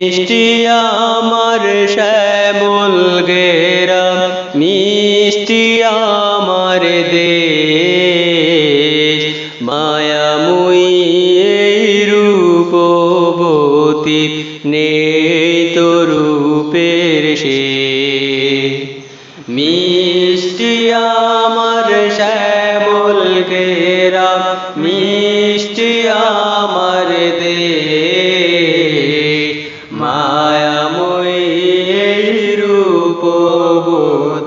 মিষ্টি আমার শ্যামল গেরা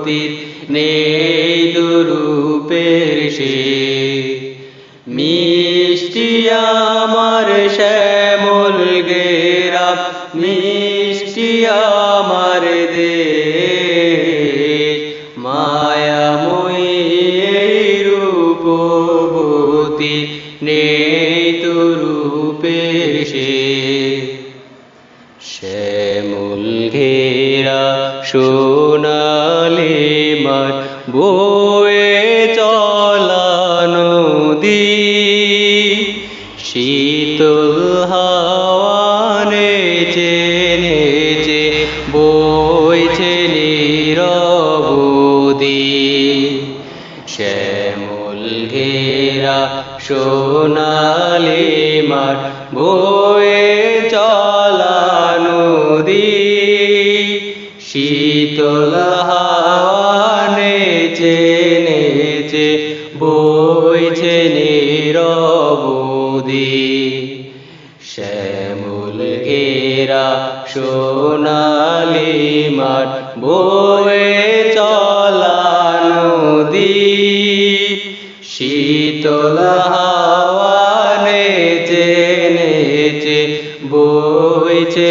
রূপবতীর নেই সে। মিষ্টি আমার শ্যামল গেরা, মিষ্টি আমার দে। মায়াময়ী রূপবতী, নেই তো রূপের সে। শ্যামল ঘেরা সোনালি মাঠ, বয়ে চলা নদী। শীতল হাওয়ানে চেনেছে বইছে নীরবদি শ্যামল ঘেরা সোনালি মাঠ, বয়ে চলা নদী শীতল হাওয়ানে চেনেছে বইছে নীরবদি শ্যামল ঘেরা সোনালি মাঠ বয়ে চলা নদী, শীতল হাওয়ানে চেনেছে বইছে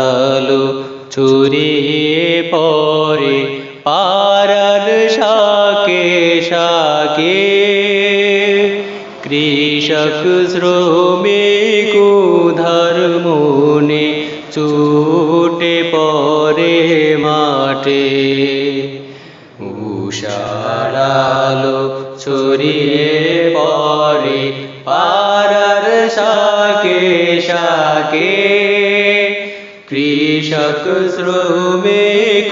ছড়িয়ে পরে পারার শাকে শাকে। কৃষক শ্রমিক ধর্মনে ছুটে পরে মাঠে। উষারালো ছড়িয়ে পরে পারার শাকে শাকে। কৃষক শ্রমিক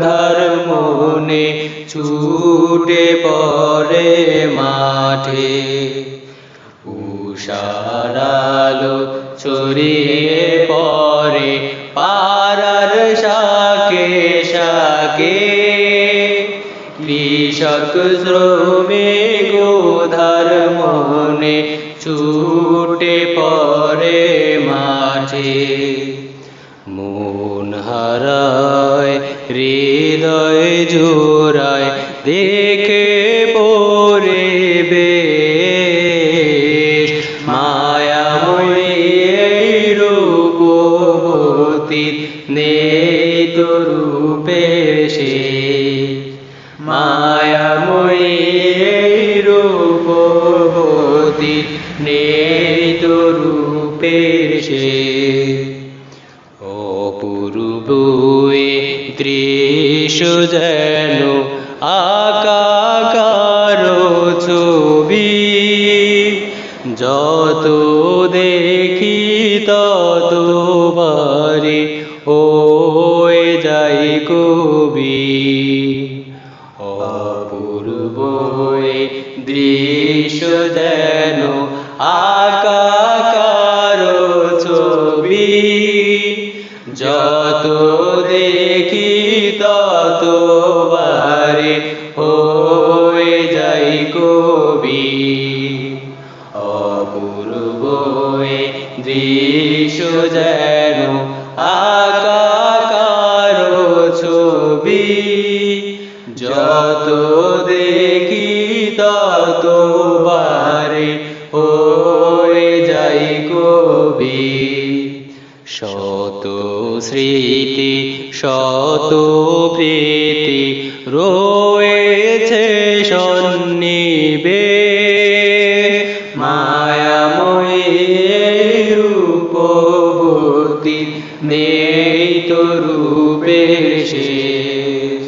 ধর্মনে ছুটে পরে মাঠে। উষারালো ছড়িয়ে পরে পারার শাকে শাকে। কৃষক শ্রমিক ধর্মনে ছুটে পরে মাঝে মন হারায়, হৃদয় জোড়ায়, দেখে পরে বেশ। মায়াময়ী রূপবতীর নেই তো শেষ মায়াময়ী এই রূপবতীর নেই তো রূপের শেষ দৃশ্য যেন আকাকার ছবি। যত দেখি তত বারে ও যাই কবি। অপূর্বয়ে দৃশ্য দৃশ্য যেন আকার ছবি। যত দেখি তত বারে হয়ে যাই কবি। শত স্মৃতি, শত প্রীতি রয়েছে সন রূপবতী নেই তো রূপের শেষ।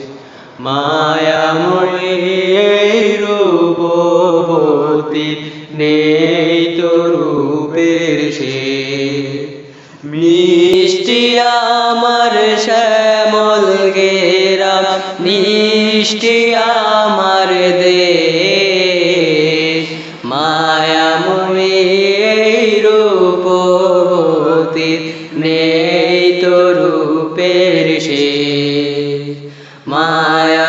মায়াময়ী রূপবতী, নেই তো শেষ। মিষ্টি আমার শ্যামল গেরা মিষ্টি মায়া